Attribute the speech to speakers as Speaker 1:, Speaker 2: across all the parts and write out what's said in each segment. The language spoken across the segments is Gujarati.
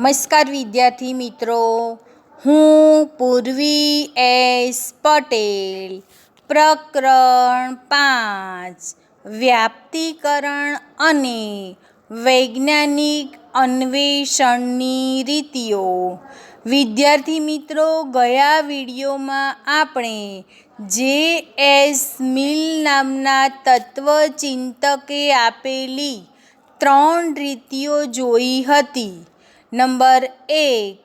Speaker 1: નમસ્કાર વિદ્યાર્થી મિત્રો. હું પૂર્વી એસ પટેલ. પ્રકરણ પાંચ. વ્યાપ્તિકરણ અને વૈજ્ઞાનિક અન્વેષણની રીતિઓ. વિદ્યાર્થી મિત્રો, ગયા વિડીયોમાં આપણે જે એસ મિલ નામના તત્વચિંતકે આપેલી ત્રણ રીતિઓ જોઈ હતી. નંબર એક.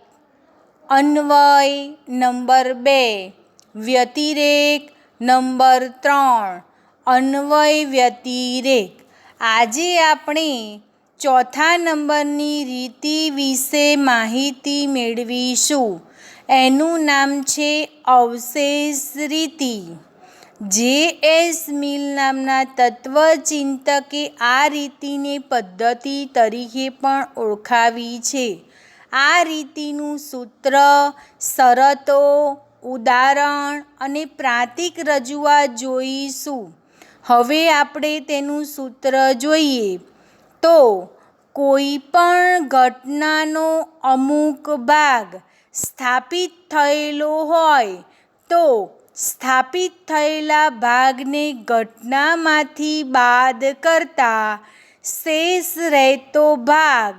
Speaker 1: અન્વય નંબર બે. વ્યતિરેક નંબર ત્રણ. અન્વય વ્યતિરેક. આજે આપણે ચોથા નંબરની રીતિ વિશે માહિતી મેળવીશું. એનું નામ છે અવશેષ રીતિ. જે એસ મિલ નામના તત્વચિંતકે આ રીતિને પદ્ધતિ તરીકે પણ ઓળખાવી છે. આ રીતિનું સૂત્ર, શરતો, ઉદાહરણ અને પ્રાતિક રજૂઆત જોઈશું. હવે આપણે તેનું સૂત્ર જોઈએ. તો કોઈ પણ ઘટનાનો અમુક ભાગ સ્થાપિત થયેલો હોય તો સ્થાપિત થયેલા ભાગને ઘટનામાંથી બાદ કરતા શેષ રહેતો ભાગ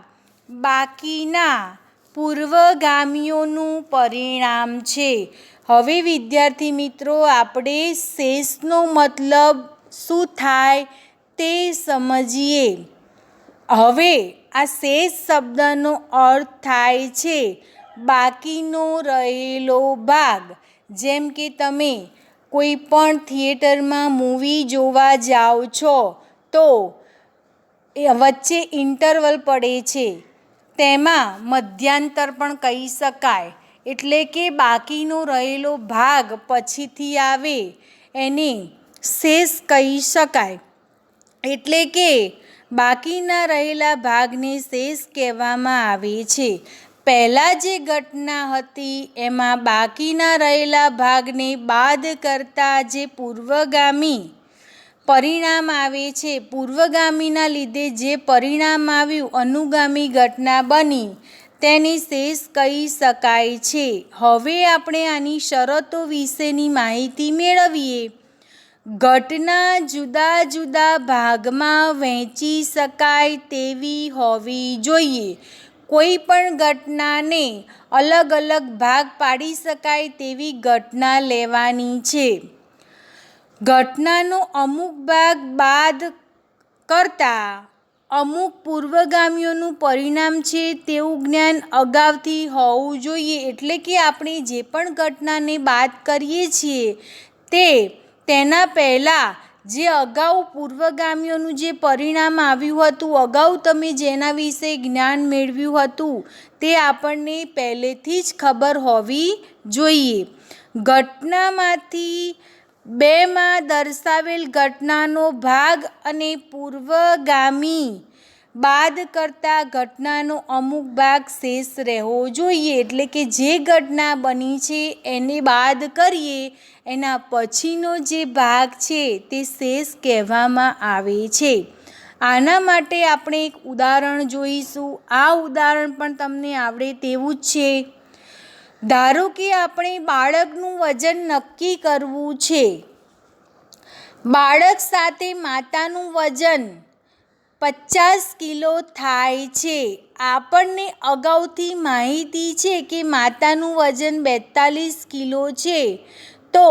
Speaker 1: બાકીના પૂર્વગામીઓનું પરિણામ છે. હવે વિદ્યાર્થી મિત્રો, આપણે શેષનો મતલબ શું થાય તે સમજીએ. હવે આ શેષ શબ્દનો અર્થ થાય છે બાકીનો રહેલો ભાગ. જેમ કે તમે કોઈ પણ થિયેટરમાં મૂવી જોવા જાઓ છો, તો એ વચ્ચે ઇન્ટરવલ પડે છે. તેમાં મધ્યાંતર પણ કહી શકાય. એટલે કે બાકીનો રહેલો ભાગ પછીથી આવે એને શેષ કહી શકાય. એટલે કે બાકીના રહેલા ભાગને શેષ કહેવામાં આવે છે. પહેલાં જે ઘટના હતી, એમાં બાકીના રહેલા ભાગને બાદ કરતાં જે પૂર્વગામી પરિણામ આવે છે, પૂર્વગામીના લીધે જે પરિણામ આવ્યું, અનુગામી ઘટના બની, તેને શેષ કહી શકાય છે. હવે આપણે આની શરતો વિશેની માહિતી મેળવીએ. ઘટના જુદા જુદા ભાગમાં વહેંચી શકાય તેવી હોવી જોઈએ. કોઈ પણ ઘટનાને અલગ અલગ ભાગ પાડી શકાય તેવી ઘટના લેવાની છે. ઘટનાનો અમુક ભાગ બાદ કરતાં અમુક પૂર્વગામીઓનું પરિણામ છે તેવું જ્ઞાન અગાઉથી હોવું જોઈએ. એટલે કે આપણે જે પણ ઘટનાને બાદ કરીએ છીએ તે તેના પહેલાં જે અગાઉ પૂર્વગામીઓનું જે પરિણામ આવ્યું હતું, અગાઉ તમે જેના વિશે જ્ઞાન મેળવ્યું હતું, તે આપણને પહેલેથી જ ખબર હોવી જોઈએ. ઘટનામાંથી બેમાં દર્શાવેલ ઘટનાનો ભાગ અને પૂર્વગામી બાદ કરતાં ઘટનાનો અમુક ભાગ શેષ રહેવો જોઈએ. એટલે કે જે ઘટના બની છે એને બાદ કરીએ, એના પછીનો જે ભાગ છે તે શેષ કહેવામાં આવે છે. આના માટે આપણે એક ઉદાહરણ જોઈશું. આ ઉદાહરણ પણ તમને આવડે તેવું જ છે. ધારો કે આપણે બાળકનું વજન નક્કી કરવું છે. બાળક સાથે માતાનું વજન પચાસ કિલો થાય છે. આપણને અગાઉથી માહિતી છે કે માતાનું વજન બેતાલીસ કિલો છે. તો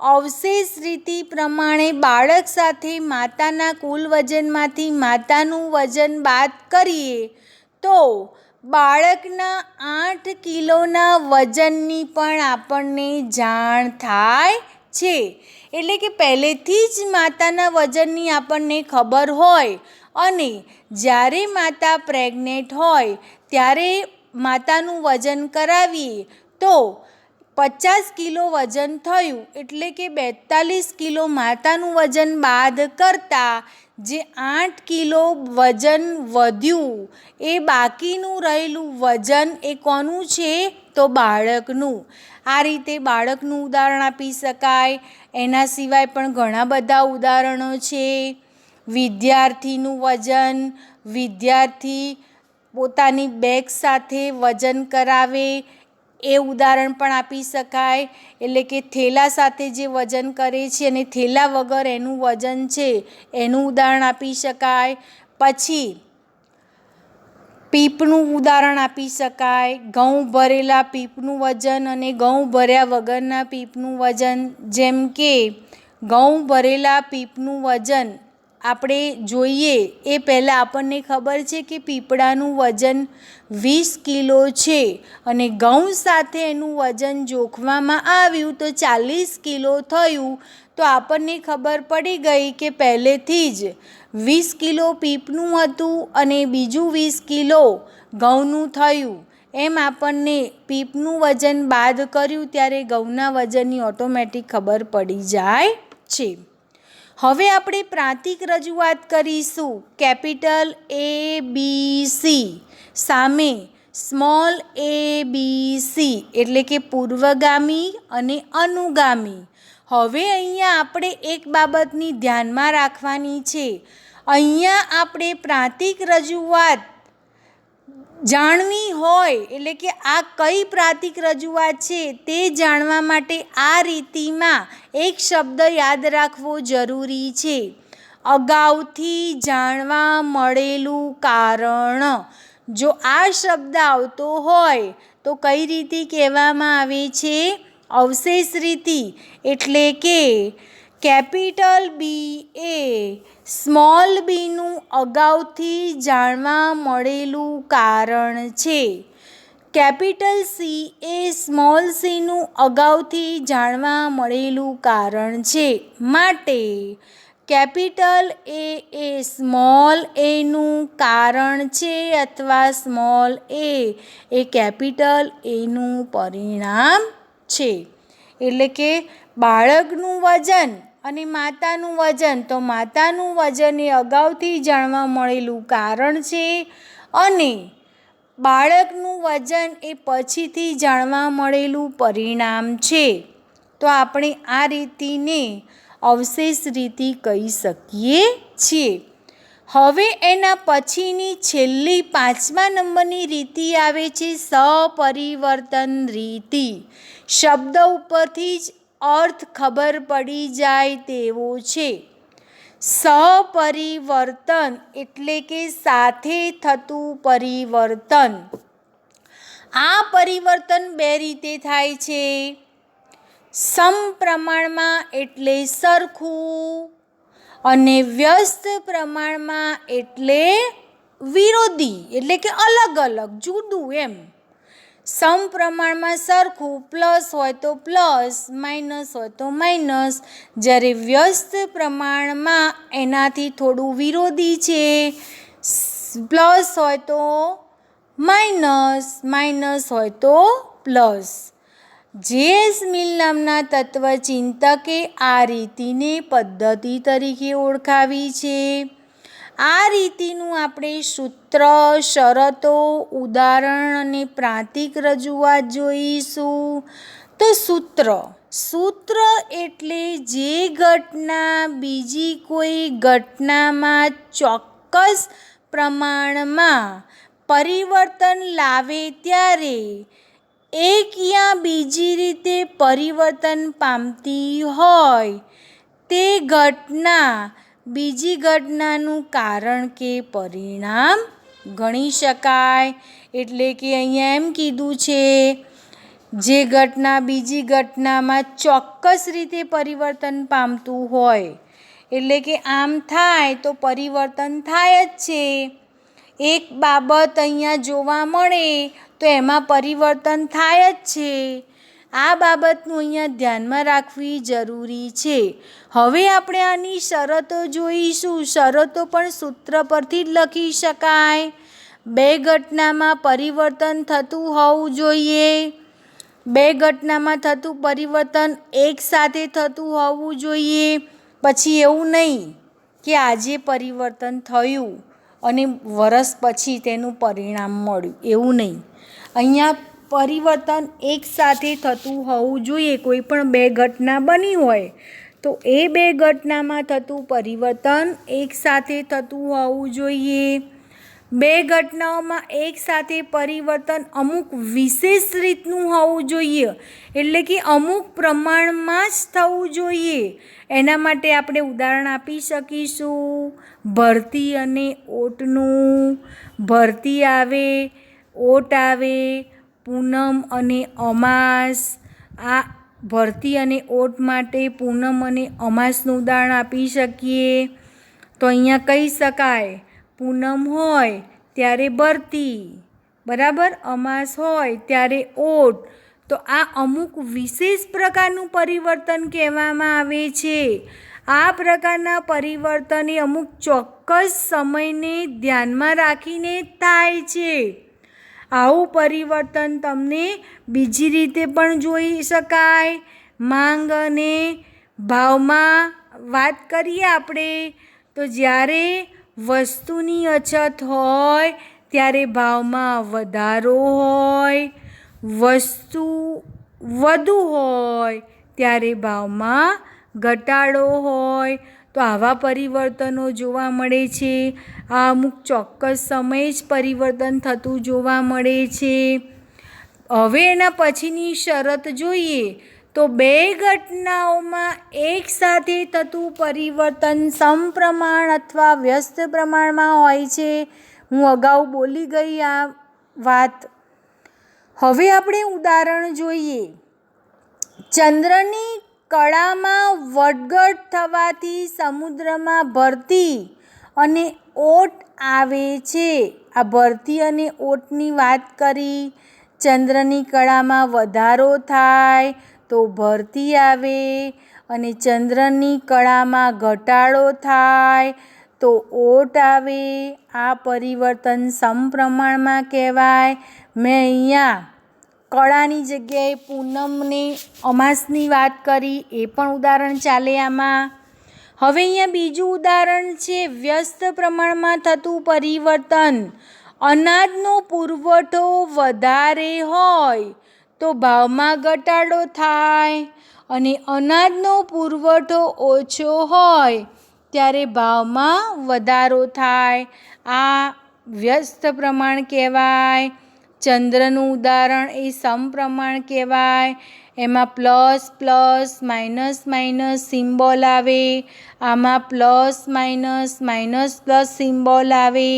Speaker 1: અવશેષ રીતિ પ્રમાણે બાળક સાથે માતાના કુલ વજનમાંથી માતાનું વજન બાદ કરીએ. તો બાળકના આઠ કિલોના વજનની પણ આપણને જાણ થાય છે. એટલે કે પહેલેથી જ માતાના વજનની આપણને ખબર હોય. અને જ્યારે માતા પ્રેગ્નેટ હોય, ત્યારે માતાનું વજન કરાવીએ, તો પચાસ કિલો વજન થયું એટલે કે બેતાલીસ કિલો માતાનું વજન બાદ કરતાં જે આઠ કિલો વજન વધ્યું, એ બાકીનું રહેલું વજન એ કોનું છે? તો બાળકનું. આ રીતે બાળકનું ઉદાહરણ આપી શકાય. એના સિવાય પણ ઘણા બધા ઉદાહરણો છે. વિદ્યાર્થીનું વજન, વિદ્યાર્થી પોતાની બેગ સાથે વજન કરાવે એ ઉદાહરણ પણ આપી શકાય. એટલે કે થેલા સાથે જે વજન કરે છે અને થેલા વગર એનું વજન છે, એનું ઉદાહરણ આપી શકાય. પછી પીપનું ઉદાહરણ આપી શકાય. ઘઉં ભરેલા પીપનું વજન અને ઘઉં ભર્યા વગરના પીપનું વજન. જેમ કે, ઘઉં ભરેલા પીપનું વજન આપણે જોઈએ, એ પહેલાં આપણને ખબર છે કે પીપળાનું વજન વીસ કિલો છે અને ઘઉં સાથે એનું વજન જોખવામાં આવ્યું તો ચાલીસ કિલો થયું. તો આપણને ખબર પડી ગઈ કે પહેલેથી જ વીસ કિલો પીપનું હતું અને બીજું વીસ કિલો ઘઉંનું થયું. એમ આપણને પીપનું વજન બાદ કર્યું ત્યારે ઘઉંના વજનની ઓટોમેટિક ખબર પડી જાય છે. હવે આપણે પ્રાંતિક રજૂઆત કરીશું. કેપિટલ એ બી સી સામે સ્મોલ એ બી સી એટલે કે પૂર્વગામી અને અનુગામી. હવે અહીંયા આપણે એક બાબતની ધ્યાનમાં રાખવાની છે. અહીંયા આપણે પ્રાંતિક રજૂઆત જાણવી હોય, એટલે કે આ કઈ પ્રાતિક રજૂઆત છે તે જાણવા માટે આ રીતિમાં એક શબ્દ યાદ રાખવો જરૂરી છે. અગાઉથી જાણવા મળેલું કારણ. જો આ શબ્દ આવતો હોય, તો કઈ રીતે કહેવામાં આવે છે? અવશેષ રીતિ એટલે કે કેપિટલ બી એ સ્મોલ બીનું અગાઉથી જાણવા મળેલું કારણ છે. કેપિટલ સી એ સ્મોલ સીનું અગાઉથી જાણવા મળેલું કારણ છે. માટે કેપિટલ એ એ સ્મોલ એનું કારણ છે અથવા સ્મોલ એ એ કેપિટલ એનું પરિણામ છે. એટલે કે બાળકનું વજન અને માતાનું વજન, તો માતાનું વજન એ અગાઉથી જાણવા મળેલું કારણ છે અને બાળકનું વજન એ પછીથી જાણવા મળેલું પરિણામ છે. તો આપણે આ રીતિને અવશેષ રીતિ કહી શકીએ છીએ. હવે એના પછીની છેલ્લી પાંચમા નંબરની રીતિ આવે છે સપરિવર્તન રીતિ. શબ્દ ઉપરથી જ અર્થ ખબર પડી જાય તેવો છે. સપરિવર્તન એટલે કે સાથે થતું પરિવર્તન. આ પરિવર્તન બે રીતે થાય છે. સમપ્રમાણમાં એટલે સરખું અને વ્યસ્ત પ્રમાણમાં એટલે વિરોધી, એટલે કે અલગ અલગ જુદું એમ. સમપ્રમાણમાં સરખું પ્લસ હોય તો પ્લસ, માઇનસ હોય તો માઇનસ. જ્યારે વ્યસ્ત પ્રમાણમાં એનાથી થોડું વિરોધી છે, પ્લસ હોય તો માઇનસ માઇનસ હોય તો પ્લસ. જેએસ મિલ નામના તત્વચિંતકે આ રીતિને પદ્ધતિ તરીકે ઓળખાવી છે. આ રીતિનું આપણે સૂત્ર, શરતો, ઉદાહરણ અને પ્રાંતિક રજૂઆત જોઈશું. તો સૂત્ર. સૂત્ર એટલે જે ઘટના બીજી કોઈ ઘટનામાં ચોક્કસ પ્રમાણમાં પરિવર્તન લાવે ત્યારે એક યા બીજી રીતે પરિવર્તન પામતી હોય તે ઘટના બીજી ઘટનાનું કારણ કે પરિણામ ગણી શકાય. એટલે કે અહીંયા એમ કીધું છે, જે ઘટના બીજી ઘટનામાં ચોક્કસ રીતે પરિવર્તન પામતું હોય. એટલે કે આમ થાય તો પરિવર્તન થાય જ છે. એક બાબત અહીંયા જોવા મળે તો એમાં પરિવર્તન થાય જ છે. આ બાબતનું અહીંયા ધ્યાનમાં રાખવી જરૂરી છે. હવે આપણે આની શરતો જોઈશું. શરતો પણ સૂત્ર પરથી જ લખી શકાય. બે ઘટનામાં પરિવર્તન થતું હોવું જોઈએ. બે ઘટનામાં થતું પરિવર્તન એકસાથે થતું હોવું જોઈએ. પછી એવું નહીં કે આજે પરિવર્તન થયું અને વરસ પછી તેનું પરિણામ મળ્યું. એવું નહીં. અહીંયા પરિવર્તન એકસાથે થતું હોવું જોઈએ, કોઈ પણ બે ઘટના બની હોય, તો એ બે ઘટનામાં થતું પરિવર્તન એકસાથે થતું હોવું જોઈએ. બે ઘટનાઓમાં એકસાથે પરિવર્તન અમુક વિશેષ રીતનું હોવું જોઈએ, એટલે કે અમુક પ્રમાણમાં જ થવું જોઈએ. એના માટે આપણે ઉદાહરણ આપી શકીશું. ભરતી અને ઓટનું. ભરતી આવે, ઓટ આવે પૂનમ અને અમાસ. આ ભરતી અને ઓટ માટે પૂનમ અને અમાસનું ઉદાહરણ આપી શકીએ. તો અહીંયા કહી શકાય, પૂનમ હોય ત્યારે ભરતી, બરાબર? અમાસ હોય ત્યારે ઓટ. તો આ અમુક વિશેષ પ્રકારનું પરિવર્તન કહેવામાં આવે છે. આ પ્રકારના પરિવર્તન એ અમુક ચોક્કસ સમયને ધ્યાનમાં રાખીને થાય છે. આવું પરિવર્તન તમને બીજી રીતે પણ જોઈ શકાય. માંગ અને ભાવમાં વાત કરીએ આપણે, તો જ્યારે વસ્તુની અછત હોય, ત્યારે ભાવમાં વધારો હોય, વસ્તુ વધુ હોય, ત્યારે ભાવમાં ઘટાડો હોય. તો આવા પરિવર્તનો જોવા મળે છે. આ અમુક ચોક્કસ સમયે જ પરિવર્તન થતું જોવા મળે છે. હવે એના પછીની શરત જોઈએ તો બે ઘટનાઓમાં એકસાથે થતું પરિવર્તન સમપ્રમાણ અથવા વ્યસ્ત પ્રમાણમાં હોય છે. હું અગાઉ બોલી ગઈ આ વાત. હવે આપણે ઉદાહરણ જોઈએ. ચંદ્રની કળામાં વધઘટ થવાથી સમુદ્રમાં ભરતી અને ઓટ આવે છે. આ ભરતી અને ઓટની વાત કરી, ચંદ્રની કળામાં વધારો થાય તો ભરતી આવે અને ચંદ્રની કળામાં ઘટાડો થાય તો ઓટ આવે. આ પરિવર્તન સમપ્રમાણમાં કહેવાય. મેં અહીંયા કળાની જગ્યાએ પૂનમની અમાસની વાત કરી, એ પણ ઉદાહરણ ચાલે આમાં. હવે અહીંયા બીજું ઉદાહરણ છે, વ્યસ્ત પ્રમાણમાં થતું પરિવર્તન. અનાજનો પુરવઠો વધારે હોય તો ભાવમાં ઘટાડો થાય અને અનાજનો પુરવઠો ઓછો હોય ત્યારે ભાવમાં વધારો થાય. આ વ્યસ્ત પ્રમાણ કહેવાય. ચંદ્રનું ઉદાહરણ એ સમપ્રમાણ કહેવાય. એમાં plus plus, minus minus symbol આવે. આમાં plus, minus minus, plus symbol આવે.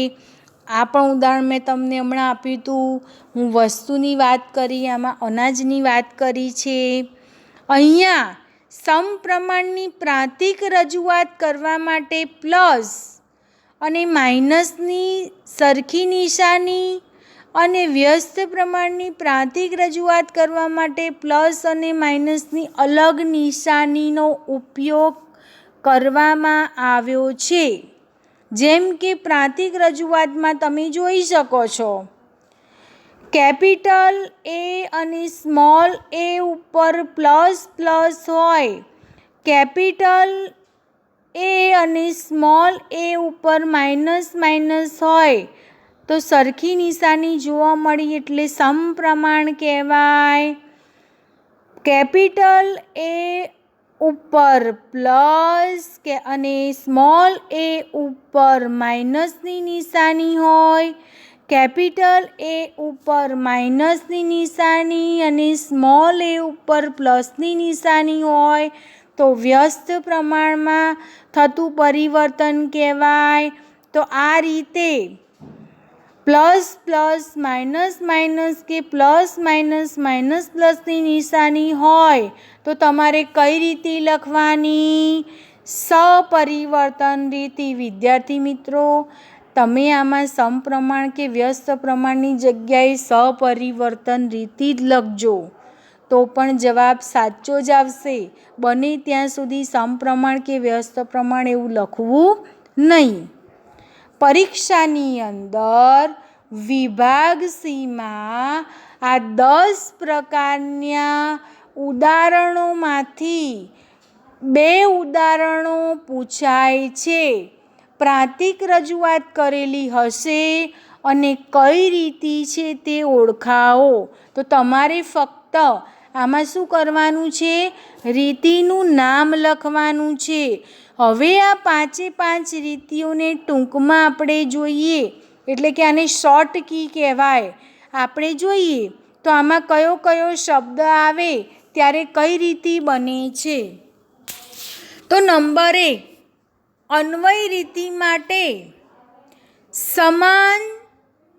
Speaker 1: આ પણ ઉદાહરણ મેં તમને હમણાં આપ્યું હતું હું વસ્તુની વાત કરી, આમાં અનાજની વાત કરી છે. અહીંયા સમપ્રમાણની પ્રાંતિક રજૂઆત કરવા માટે પ્લસ અને માઇનસની સરખી નિશાની અને વ્યસ્ત પ્રમાણની પ્રાંતિક રજૂઆત કરવા માટે પ્લસ અને માઇનસની અલગ નિશાનીનો ઉપયોગ કરવામાં આવ્યો છે. જેમ કે પ્રાંતિક રજૂઆતમાં તમે જોઈ શકો છો. કેપિટલ એ અને સ્મોલ એ ઉપર પ્લસ પ્લસ હોય. કેપિટલ એ અને સ્મોલ એ ઉપર માઇનસ માઇનસ હોય. તો સરખી નિશાની જોવા મળી એટલે સમપ્રમાણ કહેવાય. કેપિટલ એ ઉપર, પ્લસ કે અને સ્મોલ એ ઉપર માઇનસની નિશાની હોય. કેપિટલ એ ઉપર માઇનસની નિશાની અને સ્મોલ એ ઉપર પ્લસની નિશાની હોય. તો વ્યસ્ત પ્રમાણમાં થતું પરિવર્તન કહેવાય. તો આ રીતે પ્લસ પ્લસ માઇનસ માઇનસ કે પ્લસ માઇનસ માઇનસ પ્લસની નિશાની હોય તો તમારે કઈ રીતે લખવાની? સપરિવર્તન રીતિ. વિદ્યાર્થી મિત્રો, તમે આમાં સમપ્રમાણ કે વ્યસ્ત પ્રમાણની જગ્યાએ સપરિવર્તન રીતિ જ લખજો. તો પણ જવાબ સાચો જ આવશે. બને ત્યાં સુધી સમપ્રમાણ કે વ્યસ્ત પ્રમાણ એવું લખવું નહીં. પરીક્ષાની અંદર વિભાગ સીમાં આ દસ પ્રકારના ઉદાહરણોમાંથી બે ઉદાહરણો પૂછાય છે. પ્રાંતિક રજૂઆત કરેલી હશે અને કઈ રીતિ છે તે ઓળખાવો. તો તમારે ફક્ત આમાં શું કરવાનું છે? રીતિનું નામ લખવાનું છે. હવે આ પાંચે પાંચ રીતિઓને ટૂંકમાં આપણે જોઈએ. એટલે કે આને શોર્ટ કી કહેવાય. આપણે જોઈએ તો આમાં કયો કયો શબ્દ આવે, ત્યારે કઈ રીતિ બને છે? તો નંબર એક, અન્વય રીતિ માટે સમાન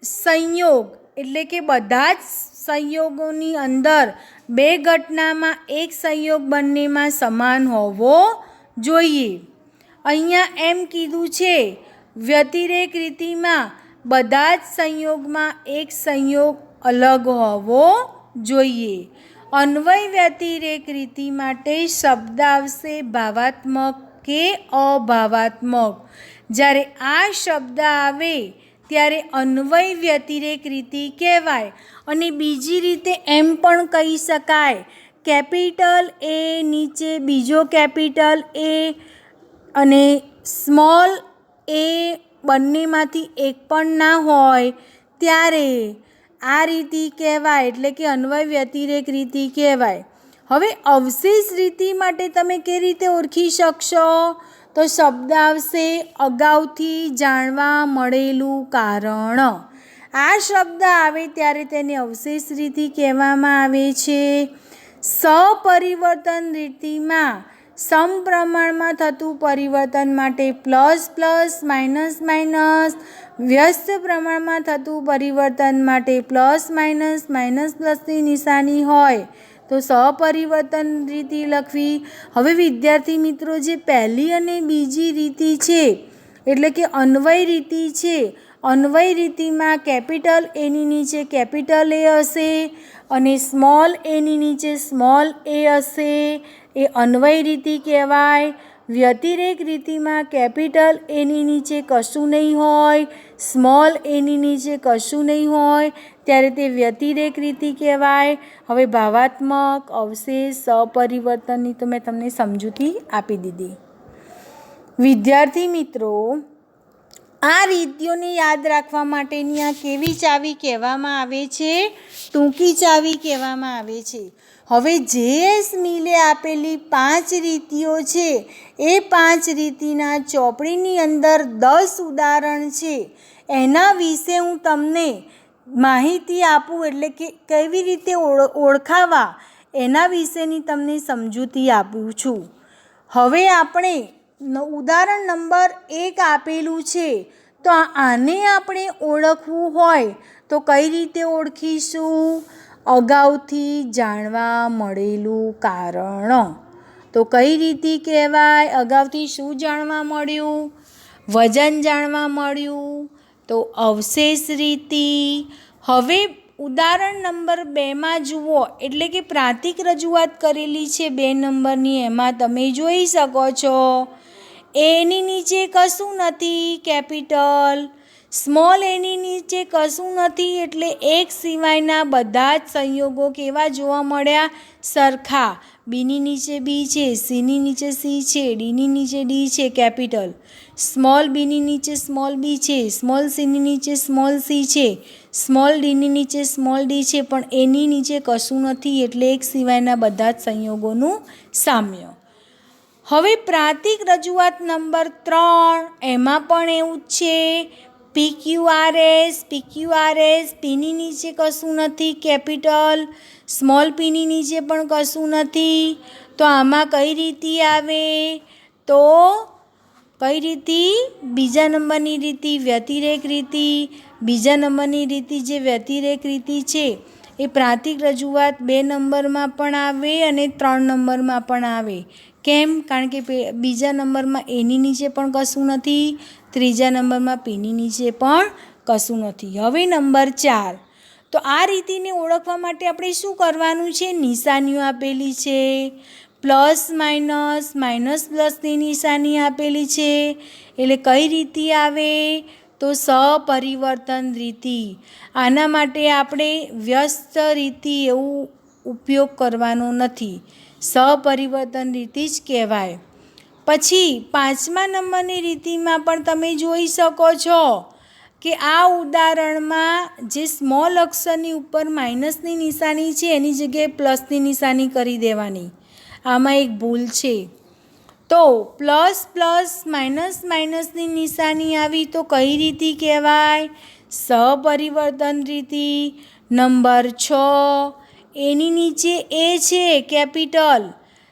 Speaker 1: સંયોગ, એટલે કે બધા જ સંયોગોની અંદર બે ઘટનામાં એક સંયોગ બંનેમાં સમાન હોવો જોઈએ. અહીંયા એમ કીધું છે, વ્યતિરેક રીતિમાં બધા જ સંયોગમાં એક સંયોગ અલગ હોવો જોઈએ. અન્વય વ્યતિરેક રીતિ માટે શબ્દ આવશે ભાવાત્મક કે અભાવાત્મક. જ્યારે આ શબ્દ આવે, ત્યારે અન્વય વ્યતિરેક રીતિ કહેવાય અને બીજી રીતે એમ પણ કહી શકાય. કેપિટલ એ નીચે બીજો કેપિટલ એ અને સ્મોલ એ બંનેમાંથી એક પણ ના હોય, ત્યારે આ રીતિ કહેવાય, એટલે કે અન્વય વ્યતિરેક રીતિ કહેવાય. હવે અવશેષ રીતિ માટે તમે કેવી રીતે ઓળખી શકશો? તો શબ્દ આવશે અગાઉથી જાણવા મળેલું કારણ. આ શબ્દ આવે ત્યારે તેને અવશેષ રીતિ કહેવામાં આવે છે. સપરિવર્તન રીતિમાં સમપ્રમાણમાં થતું પરિવર્તન માટે પ્લસ પ્લસ, માઇનસ માઇનસ, વ્યસ્ત પ્રમાણમાં થતું પરિવર્તન માટે પ્લસ, માઇનસ માઇનસ પ્લસની નિશાની હોય તો સપરિવર્તન રીતિ લખવી. હવે વિદ્યાર્થી મિત્રો, જે પહેલી અને બીજી રીતિ છે, એટલે કે અન્વય રીતિ છે અન્વય રીતિમાં કેપિટલ એની નીચે કેપિટલ એ હશે અને સ્મોલ એની નીચે સ્મોલ એ હશે. એ અન્વય રીતિ કહેવાય. વ્યતિરેક રીતિમાં કેપિટલ એની નીચે કશું નહીં હોય, સ્મોલ એની નીચે કશું નહીં હોય, ત્યારે તે વ્યતિરેક રીતિ કહેવાય. હવે ભાવાત્મક, અવશેષ સપરિવર્તનની તો મેં તમને સમજૂતી આપી દીધી. વિદ્યાર્થી મિત્રો આ રીતિઓને યાદ રાખવા માટેની આ કેવી ચાવી કહેવામાં આવે છે? ટૂંકી ચાવી કહેવામાં આવે છે. હવે જે એસ મિલે આપેલી પાંચ રીતિઓ છે. એ પાંચ રીતિના ચોપડીની અંદર દસ ઉદાહરણ છે. એના વિશે હું તમને માહિતી આપું એટલે કે કેવી રીતે ઓળખાવા એના વિશેની તમને સમજૂતી આપું છું. હવે આપણે ઉદાહરણ નંબર એક આપેલું છે, તો આને આપણે ઓળખવું હોય, તો કઈ રીતે ઓળખીશું? અગાઉથી જાણવા મળેલું કારણ. તો કઈ રીતે કહેવાય? અગાઉથી શું જાણવા મળ્યું? વજન જાણવા મળ્યું? તો અવશેષ રીતિ. હવે ઉદાહરણ નંબર બેમાં જુઓ, એટલે કે પ્રાતિક રજૂઆત કરેલી છે બે નંબરની, એમાં તમે જોઈ શકો છો. એની નીચે કશું નથી, કેપિટલ. સ્મોલ એની નીચે કશું નથી એટલે એક સિવાયના બધા જ સંયોગો કેવા જોવા મળ્યા? સરખા. બીની નીચે બી છે, સીની નીચે સી છે, ડીની નીચે ડી છે, કેપિટલ. સ્મોલ બીની નીચે સ્મોલ બી છે, સ્મોલ સીની નીચે સ્મોલ સી છે, સ્મોલ ડીની નીચે સ્મોલ ડી છે, પણ એની નીચે કશું નથી એટલે એક સિવાયના બધા જ સંયોગોનું સામ્ય. હવે પ્રાતિક રજૂઆત નંબર ત્રણ, એમાં પણ એવું જ છે. P Q R S P Q R S પીની નીચે કશું નથી. કેપિટલ, સ્મોલ પીની નીચે પણ કશું નથી. તો આમાં કઈ રીતિ આવે? તો કઈ રીતિ? બીજા નંબરની રીતિ, વ્યતિરેક રીતિ. બીજા નંબરની રીતિ જે વ્યતિરેક રીતિ છે, એ પ્રાતિક રજૂઆત બે નંબરમાં પણ આવે અને ત્રણ નંબરમાં પણ આવે. કેમ? કારણ કે બીજા નંબરમાં એની નીચે પણ કશું નથી, ત્રીજા નંબરમાં પીની નીચે પણ કશું નથી. હવે નંબર ચાર. તો આ રીતિને ઓળખવા માટે આપણે શું કરવાનું છે? નિશાનીઓ આપેલી છે. પ્લસ, માઇનસ માઇનસ, પ્લસની નિશાની આપેલી છે. એટલે કઈ રીતિ આવે? તો સપરિવર્તન રીતિ. આના માટે આપણે વ્યસ્ત રીતિ એવું ઉપયોગ કરવાનો નથી. સપરિવર્તન રીતિ જ કહેવાય. પછી પાંચમા નંબરની રીતિમાં પણ તમે જોઈ શકો છો કે આ ઉદાહરણમાં જે સ્મોલ અક્ષરની ઉપર માઇનસની નિશાની છે, એની જગ્યાએ પ્લસની નિશાની કરી દેવાની. આમાં એક ભૂલ છે. તો પ્લસ પ્લસ માઇનસ માઇનસની નિશાની આવી તો કઈ રીતિ કહેવાય? સપરિવર્તન રીતિ નંબર છ. એની નીચે એ છે, કેપિટલ.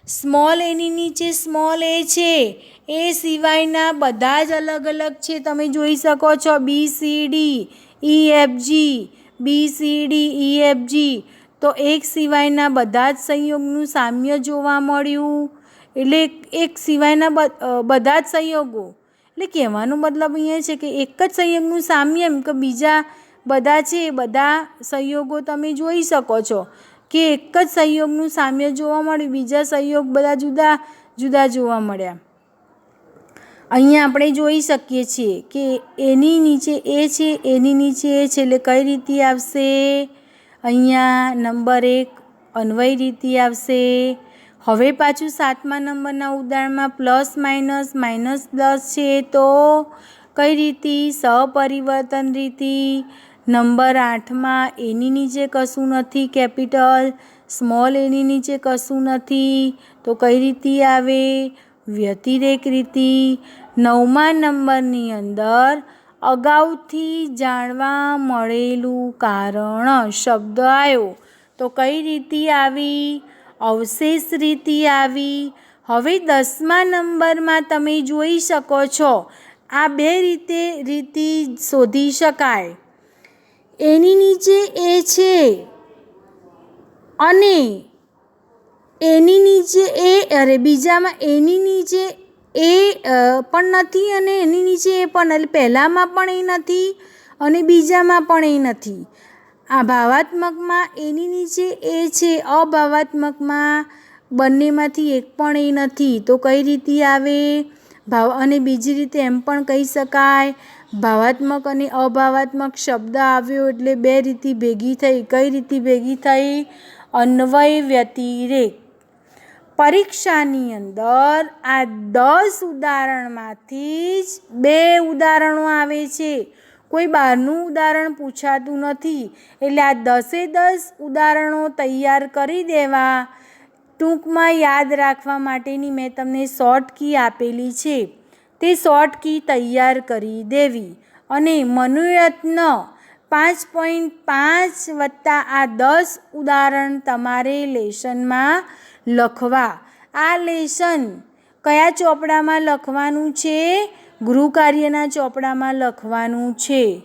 Speaker 1: સ્મોલ એની નીચે સ્મોલ એ છે. એ સિવાયના બધા જ અલગ અલગ છે. તમે જોઈ શકો છો B C D E F G B C D E F G તો એક સિવાયના બધા જ સંયોગનું સામ્ય જોવા મળ્યું. એટલે એક સિવાયના બધા જ સંયોગો. એટલે કહેવાનો મતલબ અહીંયા છે કે એક જ સંયોગનું સામ્ય એમ કે બીજા બધા છે બધા સંયોગો તમે જોઈ શકો છો. કે એક જ સહયોગનું સામ્ય જોવા મળ્યું, બીજા સહયોગ બધા જુદા જુદા જોવા મળ્યા. અહીંયા આપણે જોઈ શકીએ છીએ કે એની નીચે એ છે, એની નીચે એ છે, એટલે કઈ રીતે આવશે? અહીંયા નંબર એક અન્વય રીતિ આવશે. હવે પાછું સાતમા નંબરના ઉદાહરણમાં પ્લસ માઇનસ માઇનસ પ્લસ છે તો કઈ રીતિ? સહપરિવર્તન રીતિ. નંબર આઠમાં એની નીચે કશું નથી, કેપિટલ સ્મોલ એની નીચે કશું નથી. તો કઈ રીતિ આવે? વ્યતિરેક રીતિ. નવમા નંબરની અંદર અગાઉથી જાણવા મળેલું કારણ શબ્દ આવ્યો. તો કઈ રીતિ આવી? અવશેષ રીતિ આવી. હવે દસમા નંબરમાં તમે જોઈ શકો છો. આ બે રીતે, રીતિ શોધી શકાય. એની નીચે એ છે. અને એની નીચે એ, અરે બીજામાં એની નીચે એ પણ નથી અને એની નીચે એ પણ, એટલે પહેલામાં પણ એ નથી અને બીજામાં પણ એ નથી. આ ભાવાત્મકમાં એની નીચે એ છે, અભાવાત્મકમાં બંનેમાંથી એક પણ એ નથી. તો કઈ રીતે આવે? ભાવ, અને બીજી રીતે એમ પણ કહી શકાય. ભાવાત્મક અને અભાવાત્મક શબ્દ આવ્યો એટલે બે રીતિ ભેગી થઈ. કઈ રીતિ ભેગી થઈ? અન્વય વ્યતિરેક. પરીક્ષાની અંદર આ દસ ઉદાહરણમાંથી જ બે ઉદાહરણો આવે છે. કોઈ બહારનું ઉદાહરણ પૂછાતું નથી. એટલે આ દસે દસ ઉદાહરણો તૈયાર કરી દેવા ટૂંકમાં યાદ રાખવા માટેની મેં તમને શોર્ટ કી આપેલી છે. તે શોર્ટ કી તૈયાર કરી દેવી અને મનોયત્ન પાંચ પોઈન્ટ પાંચ વત્તા આ દસ ઉદાહરણ તમારે લેશનમાં લખવા. આ લેશન કયા ચોપડામાં લખવાનું છે? ગૃહ કાર્યના ચોપડામાં લખવાનું છે.